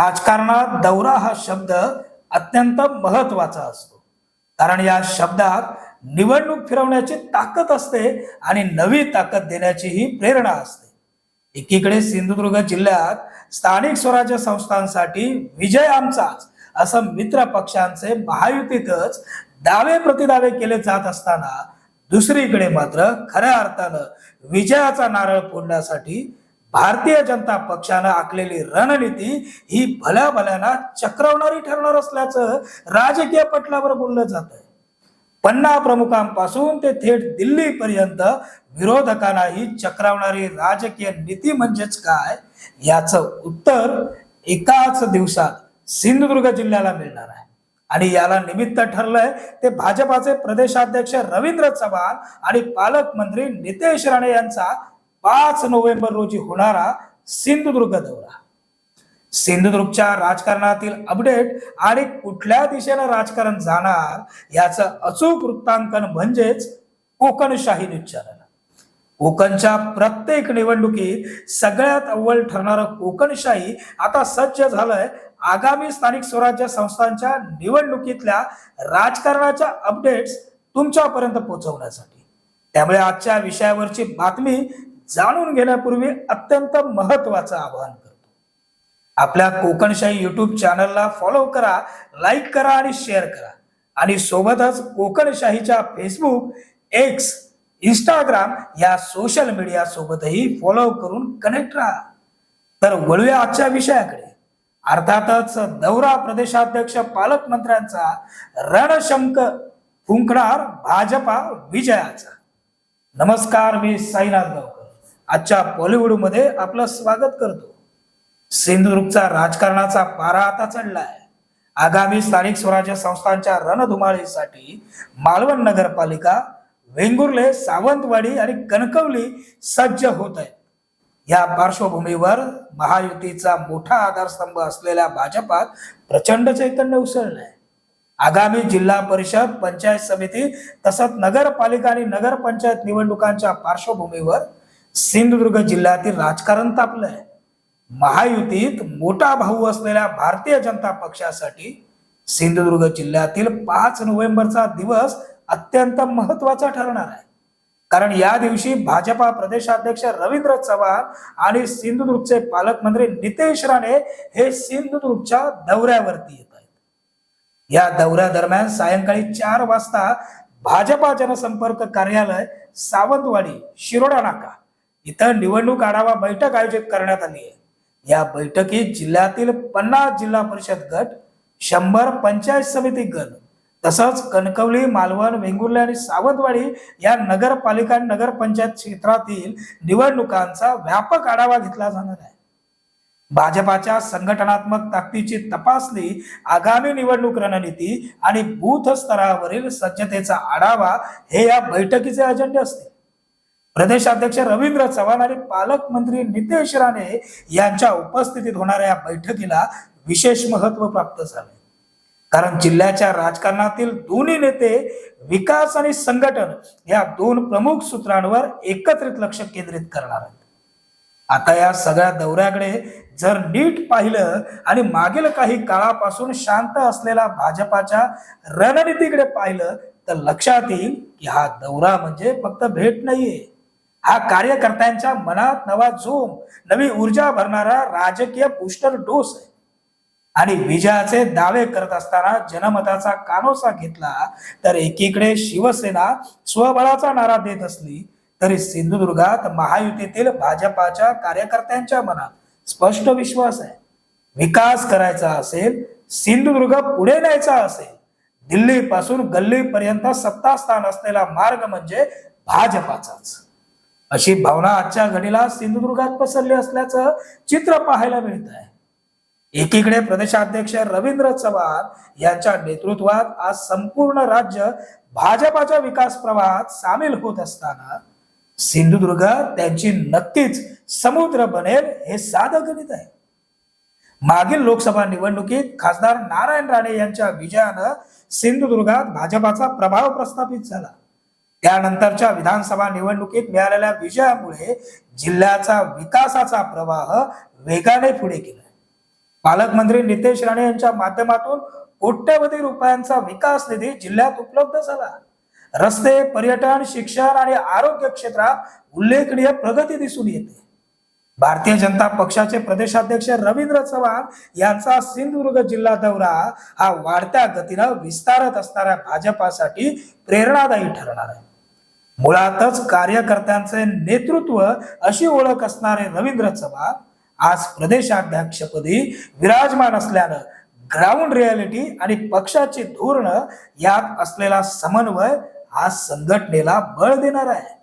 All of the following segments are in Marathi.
राजकारणात दौरा हा शब्द अत्यंत महत्त्वाचा असतो. कारण या शब्दात निवडणूक फिरवण्याची ताकद असते आणि नवी ताकद देण्याची ही प्रेरणा असते. एकीकडे सिंधुदुर्ग जिल्ह्यात स्थानिक स्वराज्य संस्थांसाठी विजय आमचाच असं मित्र पक्षांचे महायुतीतच दावे प्रतिदावे केले जात असताना दुसरीकडे मात्र खऱ्या अर्थानं विजयाचा नारळ फोडण्यासाठी भारतीय जनता पक्षानं आखलेली रणनीती ही भल्या भल्याना चक्रवणारी ठरणार असल्याचं राजकीय पटलावर बोललं जात आहे पन्ना प्रमुखांपासून ते थेट दिल्लीपर्यंत विरोधकांनाही चक्रावणारी राजकीय नीती म्हणजेच काय याचं उत्तर एकाच दिवसात सिंधुदुर्ग जिल्ह्याला मिळणार आहे. आणि याला निमित्त ठरलंय ते भाजपाचे प्रदेशाध्यक्ष रवींद्र चव्हाण आणि पालकमंत्री नितेश राणे यांचा पाच नोव्हेंबर रोजी होणारा सिंधुदुर्ग दौरा. सिंधुदुर्गच्या राजकारणातील अपडेट आणि कुठल्या दिशेनं राजकारण जाणार याचं अचूक वृत्तांकन म्हणजेच कोकणशाही न्यूज चॅनल कोकणच्या प्रत्येक निवडणुकीत सगळ्यात अव्वल ठरणारं कोकणशाही आता सज्ज झालंय आगामी स्थानिक स्वराज्य संस्थांच्या निवडणुकीतल्या राजकारणाच्या अपडेट्स तुमच्यापर्यंत पोहोचवण्यासाठी. त्यामुळे आजच्या विषयावरची बातमी जाणून घेण्यापूर्वी अत्यंत महत्वाचं आवाहन करतो. आपल्या कोकणशाही युट्यूब चॅनलला फॉलो करा लाईक करा आणि शेअर करा. आणि सोबतच कोकणशाहीच्या फेसबुक एक्स इंस्टाग्राम या सोशल मीडिया सोबतही फॉलो करून कनेक्ट राहा. तर वळूया आजच्या विषयाकडे. अर्थातच दौरा प्रदेशाध्यक्ष पालकमंत्र्यांचा रणशंक फुंकणार भाजपा विजयाचा. नमस्कार मी साईनाथ गावकर. आजच्या बॉलिवूडमध्ये आपलं स्वागत करतो. सिंधुदुर्गचा राजकारणाचा पारा आता चढलाय. आगामी स्थानिक स्वराज्य संस्थांच्या रणधुमाळीसाठी मालवण नगरपालिका वेंगुर्ले सावंतवाडी आणि कणकवली सज्ज होत आहेत या पार्श्वभूमीवर महायुतीचा मोठा आधारस्तंभ असलेल्या भाजपात प्रचंड चैतन्य उसळलंय. आगामी जिल्हा परिषद पंचायत समिती तसंच नगरपालिका आणि नगरपंचायत निवडणुकांच्या पार्श्वभूमीवर सिंधुदुर्ग जिल्ह्यातील राजकारण तापलंय महायुतीत मोठा भाऊ असलेल्या भारतीय जनता पक्षासाठी सिंधुदुर्ग जिल्ह्यातील पाच नोव्हेंबरचा दिवस अत्यंत महत्त्वाचा ठरणार आहे. कारण या दिवशी भाजपा प्रदेशाध्यक्ष रवींद्र चव्हाण आणि सिंधुदुर्गचे पालकमंत्री नितेश राणे हे सिंधुदुर्गच्या दौऱ्यावरती येत आहेत. या दौऱ्यादरम्यान सायंकाळी चार वाजता भाजपा जनसंपर्क कार्यालय सावंतवाडी शिरोडा नाका इथं निवडणूक आढावा बैठक आयोजित करण्यात आली आहे. या बैठकीत जिल्ह्यातील पन्नास जिल्हा परिषद गट शंभर पंचायत समिती गट तसंच कणकवली मालवण वेंगुर्ले आणि सावंतवाडी या नगरपालिका आणि नगरपंचायत क्षेत्रातील निवडणुकांचा व्यापक आढावा घेतला जाणार आहे. भाजपाच्या संघटनात्मक ताकदीची तपासणी आगामी निवडणूक रणनीती आणि बूथ स्तरावरील सज्जतेचा आढावा हे या बैठकीचे अजेंडे असतील. प्रदेशाध्यक्ष रवींद्र चव्हाण आणि पालकमंत्री नितेश राणे यांच्या उपस्थितीत होणाऱ्या या बैठकीला विशेष महत्त्व प्राप्त झाले. कारण जिल्ह्याच्या राजकारणातील दोन्ही नेते विकास आणि संघटन या दोन प्रमुख सूत्रांवर एकत्रित लक्ष केंद्रित करणार आहेत. आता या सगळ्या दौऱ्याकडे जर नीट पाहिलं आणि मागील काही काळापासून शांत असलेल्या भाजपाच्या रणनीतीकडे पाहिलं तर लक्षात येईल की हा दौरा म्हणजे फक्त भेट नाहीये. हा कार्यकर्त्यांच्या मनात नवा जोम नवी ऊर्जा भरणारा राजकीय बूस्टर डोस आहे. आणि विजयाचे दावे करत असताना जनमताचा कानोसा घेतला तर एकीकडे शिवसेना स्वबळाचा नारा देत असली तरी सिंधुदुर्गात महायुतीतील भाजपाच्या कार्यकर्त्यांच्या मनात स्पष्ट विश्वास आहे. विकास करायचा असेल सिंधुदुर्ग पुढे न्यायचा असेल दिल्लीपासून गल्लीपर्यंत सत्तास्थान असलेला मार्ग म्हणजे भाजपाचाच. अशी भावना आजच्या घडीला सिंधुदुर्गात पसरली असल्याचं चित्र पाहायला मिळत आहे एकीकडे प्रदेशाध्यक्ष रवींद्र चव्हाण यांच्या नेतृत्वात आज संपूर्ण राज्य भाजपाच्या विकास प्रवाहात सामील होत असताना सिंधुदुर्ग त्यांची नक्कीच समुद्र बनेल हे साधं गणित आहे. मागील लोकसभा निवडणुकीत खासदार नारायण राणे यांच्या विजयानं सिंधुदुर्गात भाजपाचा प्रभाव प्रस्थापित झाला. त्यानंतरच्या विधानसभा निवडणुकीत मिळालेल्या विजयामुळे जिल्ह्याचा विकासाचा प्रवाह वेगाने पुढे गेला पालकमंत्री नितेश राणे यांच्या माध्यमातून कोट्यवधी रुपयांचा विकास निधी जिल्ह्यात उपलब्ध झाला. रस्ते पर्यटन शिक्षण आणि आरोग्य क्षेत्रात उल्लेखनीय प्रगती दिसून येते. भारतीय जनता पक्षाचे प्रदेशाध्यक्ष रवींद्र चव्हाण यांचा सिंधुदुर्ग जिल्हा दौरा हा वाढत्या गतीनं विस्तारत असणाऱ्या भाजपासाठी प्रेरणादायी ठरणार आहे. मुळातच कार्यकर्त्यांचे नेतृत्व अशी ओळख असणारे रवींद्र चव्हाण आज प्रदेशाध्यक्षपदी विराजमान असल्यानं ग्राउंड रियालिटी आणि पक्षाची धोरण यात असलेला समन्वय हा संघटनेला बळ देणार आहे.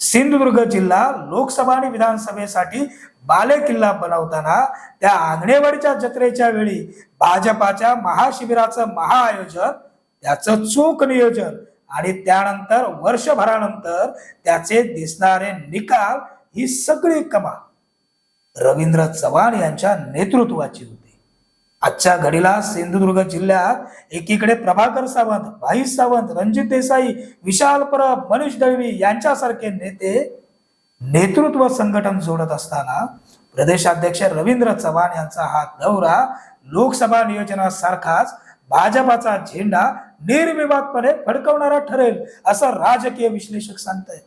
सिंधुदुर्ग जिल्हा लोकसभा आणि विधानसभेसाठी बाले किल्ला बनवताना त्या आंगणेवाडीच्या जत्रेच्या वेळी भाजपाच्या महाशिबिराचं महाआयोजन त्याचं चोख नियोजन आणि त्यानंतर वर्षभरानंतर त्याचे दिसणारे निकाल ही सगळी कमाल. रवींद्र चव्हाण यांच्या नेतृत्वाची होती. आजच्या घडीला सिंधुदुर्ग जिल्ह्यात एकीकडे प्रभाकर सावंत भाई सावंत रणजित देसाई विशाल परब मनीष दळवी यांच्यासारखे नेते नेतृत्व संघटन जोडत असताना प्रदेशाध्यक्ष रवींद्र चव्हाण यांचा हा दौरा लोकसभा नियोजनासारखाच भाजपाचा झेंडा निर्विवादपणे फडकवणारा ठरेल असं राजकीय विश्लेषक सांगतायत.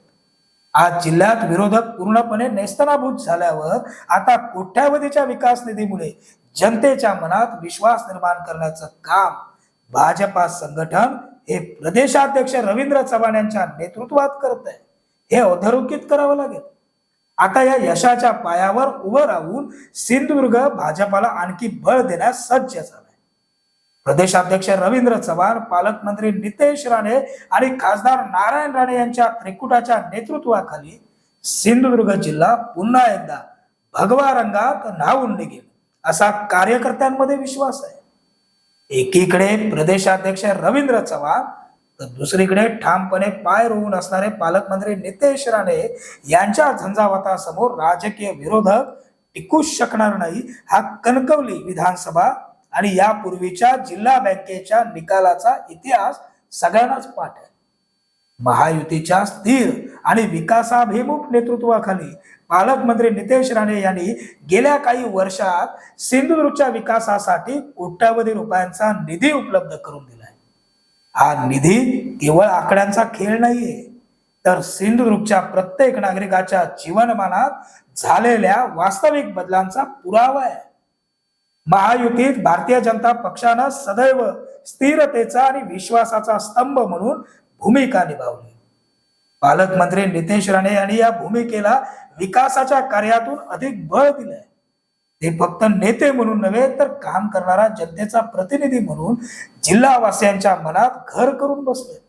आज जिल्ह्यात विरोधक पूर्णपणे नेस्तनाभूत झाल्यावर आता कोट्यावधीच्या विकास निधीमुळे जनतेच्या मनात विश्वास निर्माण करण्याचं काम भाजपा संघटन हे प्रदेशाध्यक्ष रवींद्र चव्हाण यांच्या नेतृत्वात करत आहे हे अधोरेखित करावं लागेल. आता या यशाच्या पायावर उभं राहून सिंधुदुर्ग भाजपाला आणखी बळ देण्यास सज्ज झाला. प्रदेशाध्यक्ष रवींद्र चव्हाण पालकमंत्री नितेश राणे आणि खासदार नारायण राणे यांच्या त्रिकुटाच्या नेतृत्वाखाली सिंधुदुर्ग जिल्हा पुन्हा एकदा भगवा रंगात न्हावून निघेल. असा कार्यकर्त्यांमध्ये विश्वास आहे. एकीकडे प्रदेशाध्यक्ष रवींद्र चव्हाण तर दुसरीकडे ठामपणे पाय रोवून असणारे पालकमंत्री नितेश राणे यांच्या झंझावातासमोर राजकीय विरोधक टिकूच शकणार नाही हा कणकवली विधानसभा आणि यापूर्वीच्या जिल्हा बँकेच्या निकालाचा इतिहास सगळ्यांनाच पाठ आहे. महायुतीच्या स्थिर आणि विकासाभिमुख नेतृत्वाखाली पालकमंत्री नितेश राणे यांनी गेल्या काही वर्षात सिंधुदुर्गच्या विकासासाठी कोट्यावधी रुपयांचा निधी उपलब्ध करून दिलाय. हा निधी केवळ आकड्यांचा खेळ नाहीये तर सिंधुदुर्गच्या प्रत्येक नागरिकाच्या जीवनमानात झालेल्या वास्तविक बदलांचा पुरावा आहे. महायुतीत भारतीय जनता पक्षानं सदैव स्थिरतेचा आणि विश्वासाचा स्तंभ म्हणून भूमिका निभावली. पालकमंत्री नितेश राणे यांनी या भूमिकेला विकासाच्या कार्यातून अधिक बळ दिलंय. ते फक्त नेते म्हणून नव्हे तर काम करणारा जनतेचा प्रतिनिधी म्हणून जिल्हावासियांच्या मनात घर करून बसले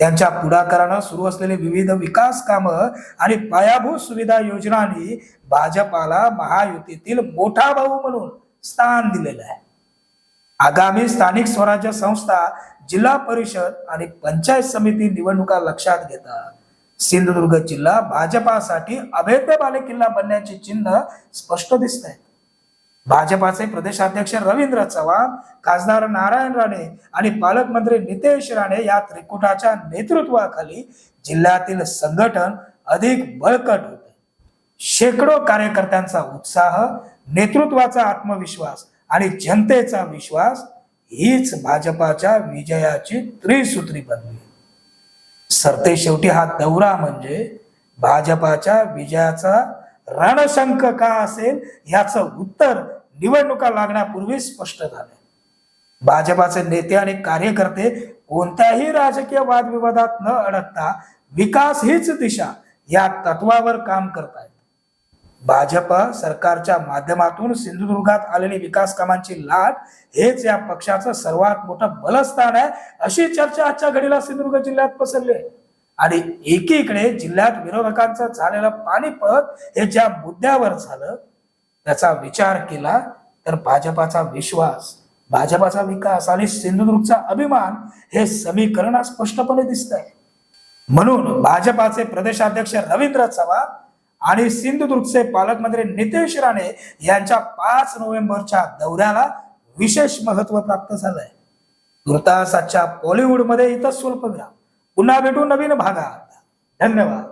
त्यांच्या पुढाकारानं सुरू असलेली विविध विकास कामं आणि पायाभूत सुविधा योजनांनी भाजपाला महायुतीतील मोठा भाऊ म्हणून स्थान दिलेलं आहे. आगामी स्थानिक स्वराज्य संस्था जिल्हा परिषद आणि पंचायत समिती निवडणुका लक्षात घेता सिंधुदुर्ग जिल्हा भाजपासाठी अभेद्य बालेकिल्ला बनण्याची चिन्ह स्पष्ट दिसत आहेत भाजपाचे प्रदेशाध्यक्ष रवींद्र चव्हाण खासदार नारायण राणे आणि पालकमंत्री नितेश राणे या त्रिकुटाच्या नेतृत्वाखाली जिल्ह्यातील संघटन अधिक बळकट होते. शेकडो कार्यकर्त्यांचा उत्साह नेतृत्वाचा आत्मविश्वास आणि जनतेचा विश्वास हीच भाजपाच्या विजयाची त्रिसूत्री बनली. सरते शेवटी हा दौरा म्हणजे भाजपाच्या विजयाचा रणशंख का असेल याचं उत्तर निवडणुका लागण्यापूर्वी स्पष्ट झाले. भाजपाचे नेते आणि कार्यकर्ते कोणत्याही राजकीय वादविवादात न अडकता विकास हीच दिशा या तत्वावर काम करतायत. भाजप सरकारच्या माध्यमातून सिंधुदुर्गात आलेली विकास कामांची लाट हेच या पक्षाचं सर्वात मोठं बलस्थान आहे अशी चर्चा आजच्या घडीला सिंधुदुर्ग जिल्ह्यात पसरली आहे. आणि एकीकडे जिल्ह्यात विरोधकांचं झालेलं पाणीपत हे ज्या मुद्द्यावर झालं त्याचा विचार केला तर भाजपाचा विश्वास भाजपाचा विकास आणि सिंधुदुर्गचा अभिमान हे समीकरण स्पष्टपणे दिसत आहे म्हणून भाजपाचे प्रदेशाध्यक्ष रवींद्र चव्हाण आणि सिंधुदुर्गचे पालकमंत्री नितेश राणे यांच्या पाच नोव्हेंबरच्या दौऱ्याला विशेष महत्त्व प्राप्त झालंय. तुर्तास आजच्या बॉलिवूडमध्ये इथं स्वल्पविराम पुन्हा भेटू नवीन भागात. धन्यवाद.